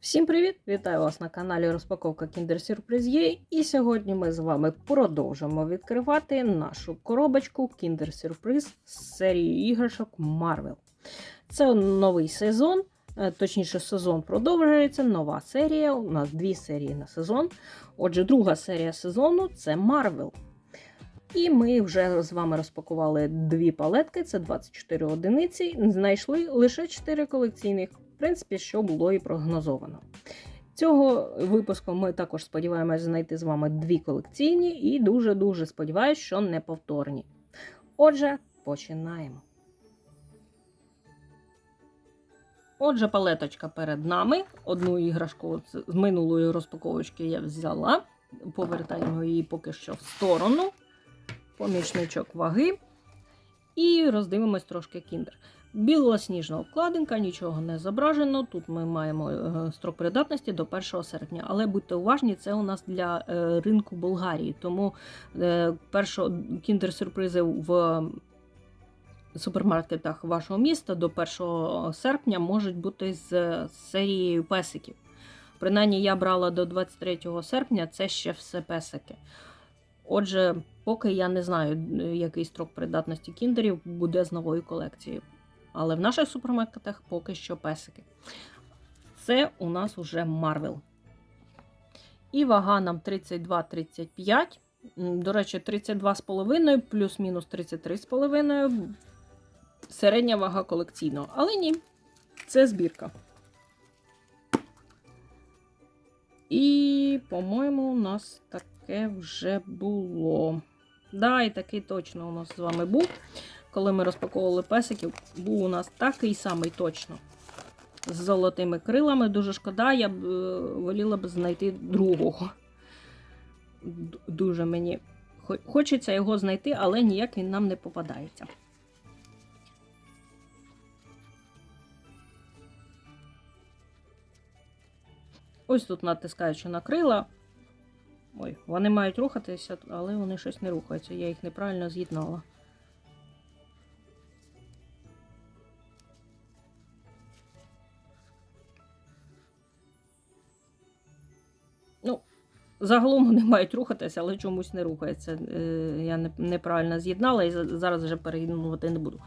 Всім привіт! Вітаю вас на каналі Розпаковка Kinder Surprise. І сьогодні ми з вами продовжимо відкривати нашу коробочку Kinder Surprise з серії іграшок Marvel. Це новий сезон, е, точніше, сезон продовжується, нова серія. У нас дві серії на сезон. Отже, друга серія сезону це Marvel. І ми вже з вами розпакували дві палетки, це 24 одиниці. Знайшли лише 4 колекційних. В принципі, що було і прогнозовано. Цього випуску ми також сподіваємося знайти з вами дві колекційні і дуже-дуже сподіваюся, що не повторні. Отже, починаємо. Отже, палеточка перед нами. Одну іграшку з минулої розпаковочки я взяла. Повертаємо її поки що в сторону. Помічничок ваги. І роздивимось трошки кіндер. Білосніжна обкладинка, нічого не зображено. Тут ми маємо е, строк придатності до 1 серпня. Але будьте уважні, це у нас для е, ринку Болгарії. Тому е, першого кіндер-сюрпризи в супермаркетах вашого міста до 1 серпня можуть бути з серією песиків. Принаймні, я брала до 23 серпня, це ще все песики. Отже, поки я не знаю, який строк придатності кіндерів буде з новою колекцією. Але в наших супермаркетах поки що песики. Це у нас уже Марвел. І вага нам 32-35. До речі, 32,5 плюс-мінус 33,5. Середня вага колекційного. Але ні, це збірка. І, по-моєму, у нас таке вже було. Да, і такий точно у нас з вами був коли ми розпаковували песиків, був у нас такий самий точно. З золотими крилами. Дуже шкода, я б е, воліла б знайти другого. Дуже мені хочеться його знайти, але ніяк він нам не попадається. Ось тут натискаючи на крила. Ой, вони мають рухатися, але вони щось не рухаються. Я їх неправильно з'єднала. Загалом вони мають рухатися, але чомусь не рухається. Е, я неправильно з'єднала і зараз вже переєднувати не буду.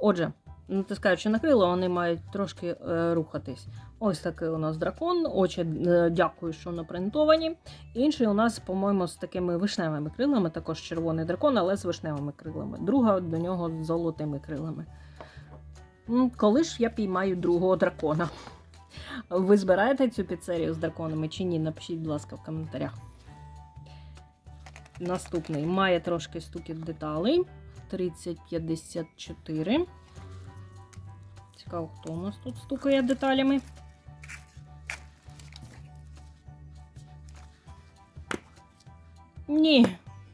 Отже, натискаючи на крило, вони мають трошки е, рухатись. Ось такий у нас дракон. Очі, е, дякую, що напринтовані. Інший у нас, по-моєму, з такими вишневими крилами, також червоний дракон, але з вишневими крилами. Друга до нього з золотими крилами. Коли ж я піймаю другого дракона? Ви збираєте цю піцерію з драконами чи ні? Напишіть, будь ласка, в коментарях. Наступний має трошки стуків деталей. 3054. Цікаво, хто у нас тут стукає деталями. Ні,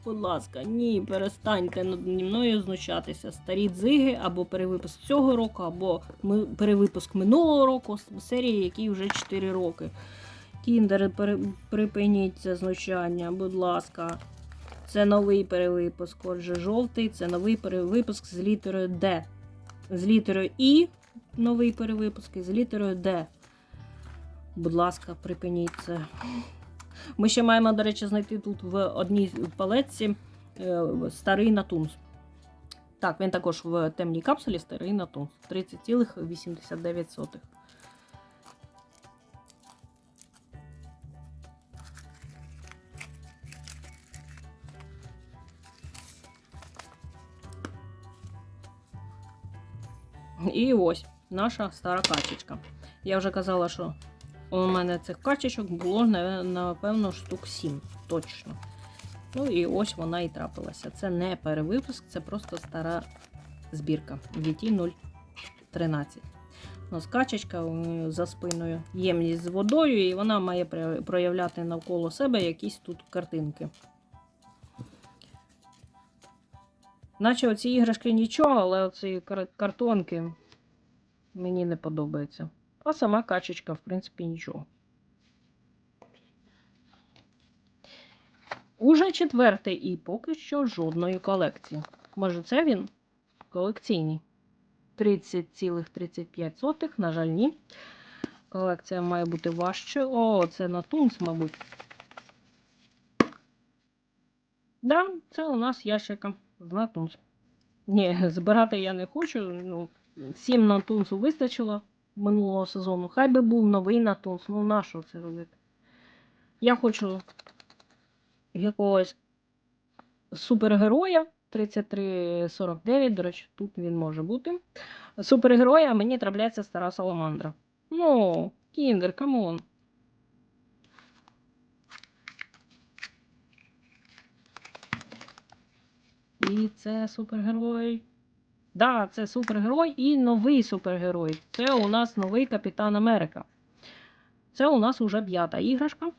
будь ласка, ні, перестаньте над мною знущатися. Старі дзиги або перевипуск цього року, або ми, перевипуск минулого року серії, якій вже 4 роки. Кіндери, припиніть це знущання, будь ласка. Це новий перевипуск. Отже, жовтий це новий перевипуск з літерою Д. З літерою І новий перевипуск і з літерою Д. Будь ласка, припиніть це. Ми ще маємо, до речі, знайти тут в одній палетці е, старий натунс. Так, він також в темній капсулі старий натунс. 30,89. І ось наша стара качечка. Я вже казала, що у мене цих качечок було, напевно, штук 7. Точно. Ну і ось вона і трапилася. Це не перевипуск, це просто стара збірка. VT 013. У нас качечка за спиною ємність з водою, і вона має проявляти навколо себе якісь тут картинки. Наче оці іграшки нічого, але оці картонки мені не подобаються. А сама качечка, в принципі, нічого. Уже четвертий і поки що жодної колекції. Може, це він колекційний. 30,35, на жаль, ні. Колекція має бути важче. О, це на тунс, мабуть. Да, це у нас ящика з натунс. Ні, збирати я не хочу. Ну, сім натунсу вистачило минулого сезону. Хай би був новий натунс. Ну на що це робити? Я хочу якогось супергероя 3349, до речі, тут він може бути. Супергероя мені трапляється стара саламандра. Ну, кіндер, камон. І це супергерой. Да, це супергерой і новий супергерой. Це у нас новий Капітан Америка. Це у нас уже п'ята іграшка.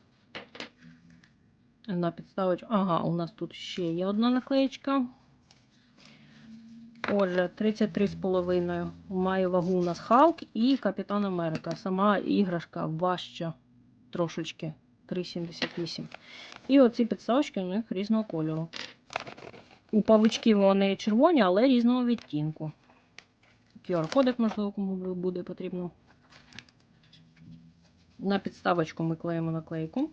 На підставочку. Ага, у нас тут ще є одна наклеєчка. Отже, 33,5 має вагу у нас Халк і Капітан Америка. Сама іграшка важча трошечки 3,78. І оці підставочки у них різного кольору. У павичків вони червоні, але різного відтінку. QR-кодик, можливо, кому буде потрібно. На підставочку ми клеїмо наклейку.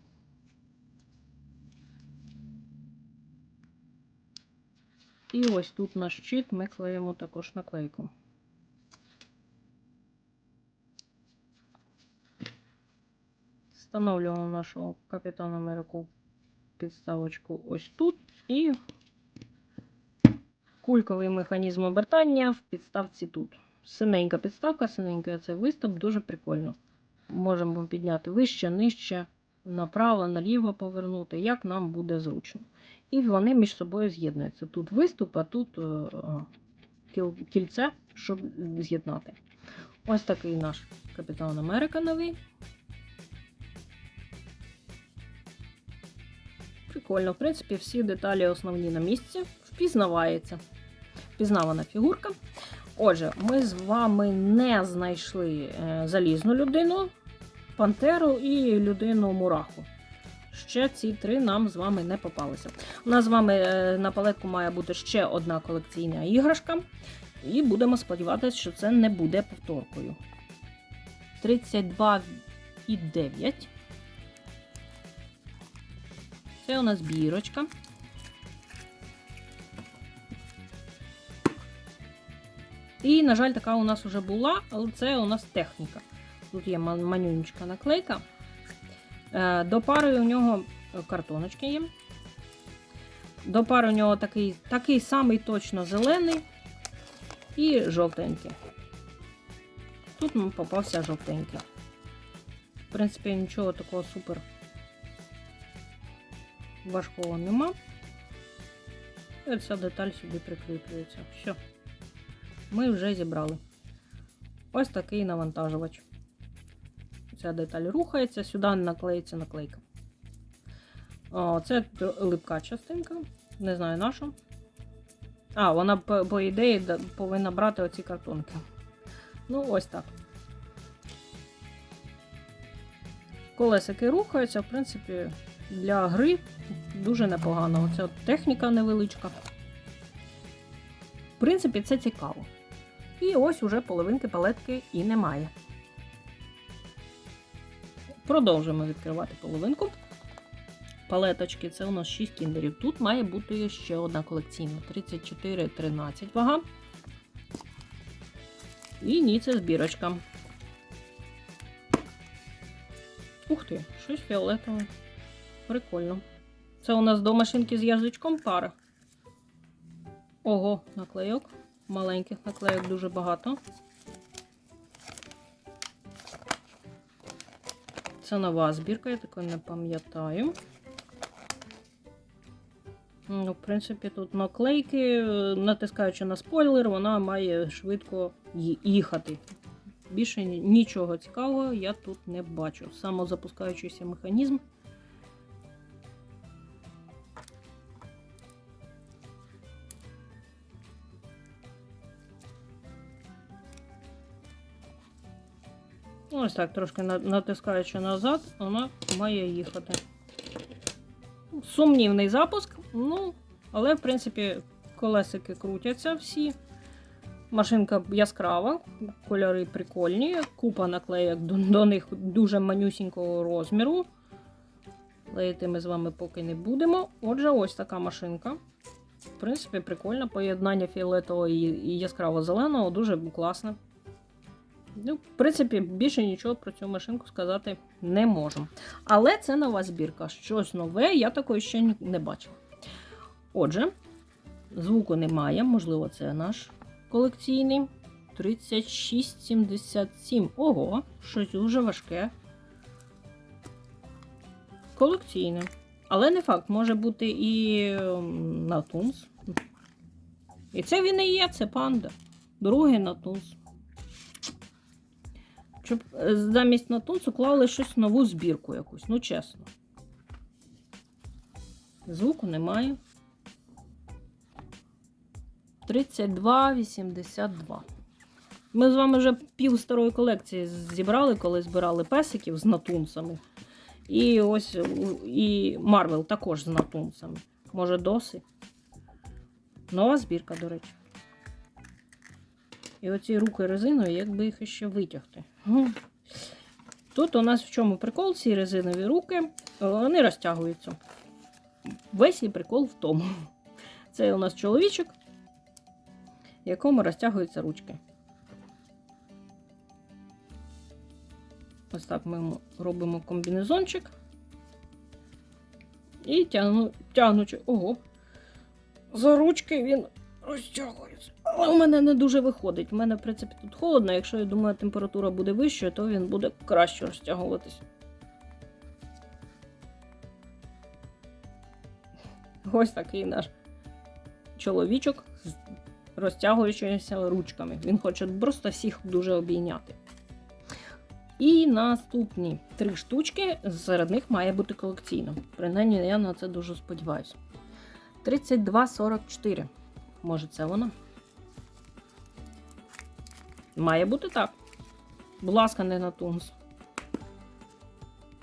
І ось тут на щит ми клеїмо також наклейку. Встановлюємо нашу Капітана Америку підставочку ось тут і кульковий механізм обертання в підставці тут. Синенька підставка, синенький цей виступ, дуже прикольно. Можемо підняти вище, нижче, направо, наліво повернути, як нам буде зручно. І вони між собою з'єднуються. Тут виступ, а тут е, кільце, щоб з'єднати. Ось такий наш Капітан Америка новий. Прикольно, в принципі, всі деталі основні на місці. Впізнавається. Впізнавана фігурка. Отже, ми з вами не знайшли е, залізну людину, пантеру і людину мураху. Ще ці три нам з вами не попалися. У нас з вами е, на палетку має бути ще одна колекційна іграшка. І будемо сподіватися, що це не буде повторкою. 32,9. Це у нас бірочка. І, на жаль, така у нас вже була, але це у нас техніка. Тут є манюнечка наклейка. Е, До пари у нього картоночки є. До пари у нього такий, такий самий точно зелений і жовтенький. Тут нам попався жовтенький. В принципі, нічого такого супер важкого нема. І ця деталь сюди прикріплюється. Все. Ми вже зібрали. Ось такий навантажувач. Ця деталь рухається, сюди наклеїться наклейка. Це липка частинка. Не знаю на що. А, вона, по, ідеї, повинна брати оці картонки. Ну, ось так. Колесики рухаються, в принципі, для гри дуже непогано. От техніка невеличка. В принципі, це цікаво. І ось уже половинки палетки і немає. Продовжуємо відкривати половинку. Палеточки це у нас 6 кіндерів. Тут має бути ще одна колекційна 34-13 вага. І ні, це збірочка. Ух ти, щось фіолетове. Прикольно. Це у нас до машинки з язичком пара. Ого, наклейок. Маленьких наклейок дуже багато. Це нова збірка, я такої не пам'ятаю. Ну, в принципі, тут наклейки, натискаючи на спойлер, вона має швидко їхати. Більше нічого цікавого я тут не бачу. Самозапускаючийся механізм. Ось так, трошки натискаючи назад, вона має їхати. Сумнівний запуск, ну, але в принципі колесики крутяться всі. Машинка яскрава, кольори прикольні, купа наклеєк до, до них дуже манюсінького розміру. Клеїти ми з вами поки не будемо. Отже, ось така машинка. В принципі, прикольно. Поєднання фіолетового і яскраво-зеленого дуже класне. Ну, в принципі, більше нічого про цю машинку сказати не можу. Але це нова збірка. Щось нове, я такої ще не бачила. Отже, звуку немає, можливо, це наш колекційний. 3677. Ого, щось дуже важке. Колекційне. Але не факт, може бути і ем, Натунс. І це він і є, це панда. Другий Натунс. Щоб е, замість Натунсу клали щось нову збірку якусь, ну чесно. Звуку немає. 32,82. Ми з вами вже пів старої колекції зібрали, коли збирали песиків з натунсами. І ось і Марвел також з натунсами. Може, досі. Нова збірка, до речі. І оці руки резинові, як би їх іще витягти. Тут у нас в чому прикол, ці резинові руки, вони розтягуються. Весь і прикол в тому. Це у нас чоловічок, якому розтягуються ручки. Ось так ми робимо комбінезончик. І тягну, тягнучи. Ого. За ручки він розтягується. Але у мене не дуже виходить. У мене, в принципі, тут холодно. Якщо я думаю, температура буде вищою, то він буде краще розтягуватись. Ось такий наш чоловічок з розтягуючимися ручками. Він хоче просто всіх дуже обійняти. І наступні три штучки, серед них має бути колекційно. Принаймні, я на це дуже сподіваюся. 32,44. Може, це вона? Має бути так. Будь ласка, не на тунс.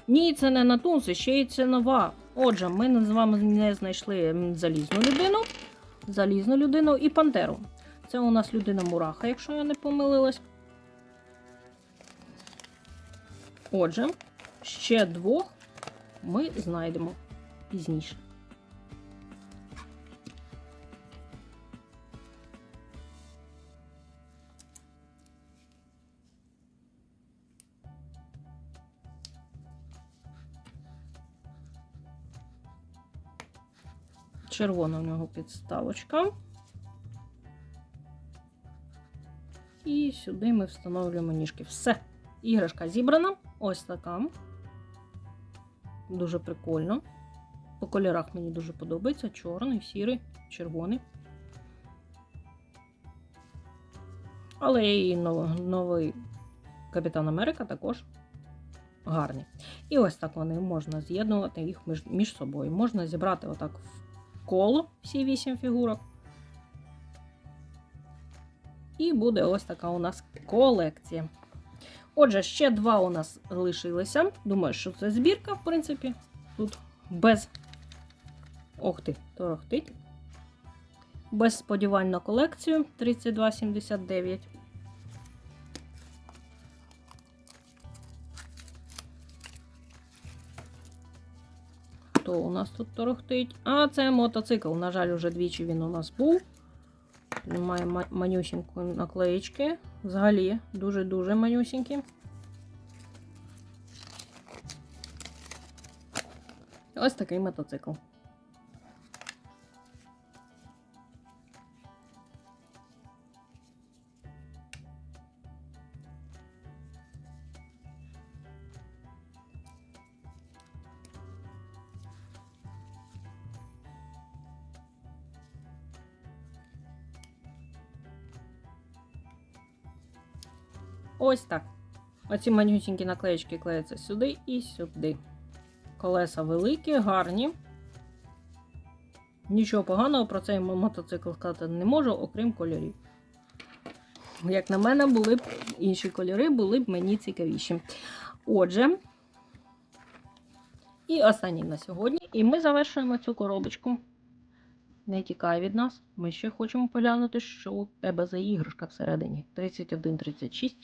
Ні, це не на тунс, ще й це нова. Отже, ми з вами не знайшли залізну людину, залізну людину і пантеру. Це у нас людина мураха, якщо я не помилилась. Отже, ще двох ми знайдемо пізніше. Червона в нього підставочка. І сюди ми встановлюємо ніжки. Все. Іграшка зібрана. Ось така. Дуже прикольно. По кольорах мені дуже подобається. Чорний, сірий, червоний. Але і новий Капітан Америка також гарні. І ось так вони можна з'єднувати їх між собою. Можна зібрати отак в коло всі вісім фігурок. І буде ось така у нас колекція. Отже, ще два у нас лишилися. Думаю, що це збірка, в принципі. Тут без. Ох ти, торохтить. Без сподівань на колекцію 32,79. Хто у нас тут торохтить? А, це мотоцикл. На жаль, уже двічі він у нас був. Він має ма- манюсіньку наклеїчки. Взагалі, дуже-дуже манюсінькі. Ось такий мотоцикл. Ось так. Оці манюсінькі наклеїчки клеяться сюди і сюди. Колеса великі, гарні. Нічого поганого про цей мотоцикл сказати не можу, окрім кольорів. Як на мене, були б інші кольори, були б мені цікавіші. Отже, і останній на сьогодні. І ми завершуємо цю коробочку. не тікай від нас. Ми ще хочемо поглянути, що у тебе за іграшка всередині. 31-36.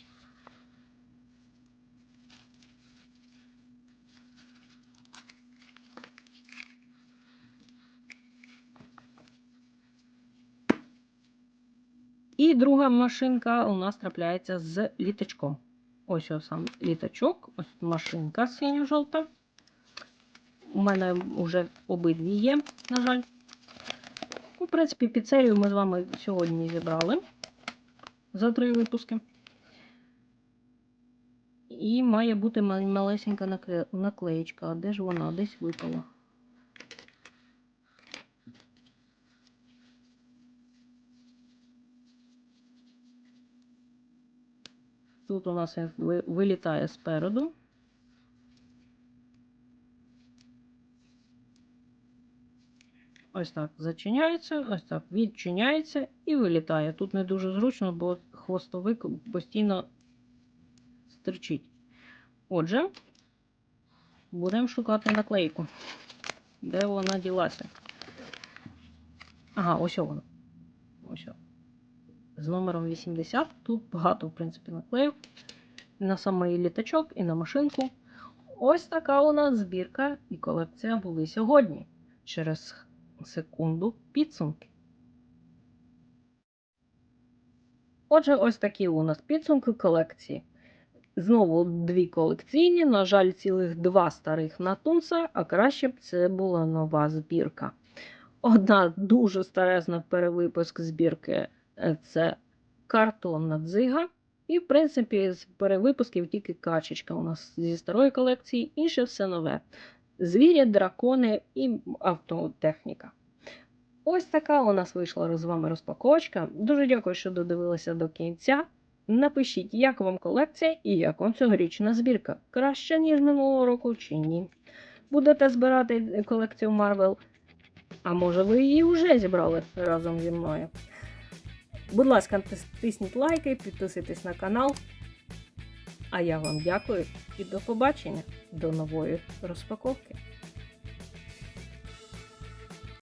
І друга машинка у нас трапляється з літачком. Ось ось сам літачок, ось машинка синьо-жовта. У мене вже обидві є, на жаль. Ну, В принципі, під серію ми з вами сьогодні зібрали за три випуски. І має бути малесенька накле- наклеєчка. А де ж вона? Десь випала. Тут у нас вилітає спереду. Ось так зачиняється, ось так відчиняється і вилітає. Тут не дуже зручно, бо хвостовик постійно стерчить. Отже, будемо шукати наклейку. Де вона ділася? Ага, ось вона. Ось. З номером 80. Тут багато, в принципі, наклеїв. На самий літачок і на машинку. Ось така у нас збірка і колекція були сьогодні. Через секунду підсумки. Отже, ось такі у нас підсумки колекції. Знову дві колекційні, на жаль, цілих два старих натунса, а краще б це була нова збірка. Одна дуже старезна перевипуск збірки це картонна дзига. І, в принципі, з перевипусків тільки качечка у нас зі старої колекції, інше все нове. Звірі, дракони і автотехніка. Ось така у нас вийшла з вами розпаковочка. Дуже дякую, що додивилися до кінця. Напишіть, як вам колекція і як вам цьогорічна збірка. Краще, ніж минулого року чи ні. Будете збирати колекцію Marvel, а може ви її вже зібрали разом зі мною. Будь ласка, тис- тисніть лайки, підписуйтесь на канал. А я вам дякую і до побачення, до нової розпаковки.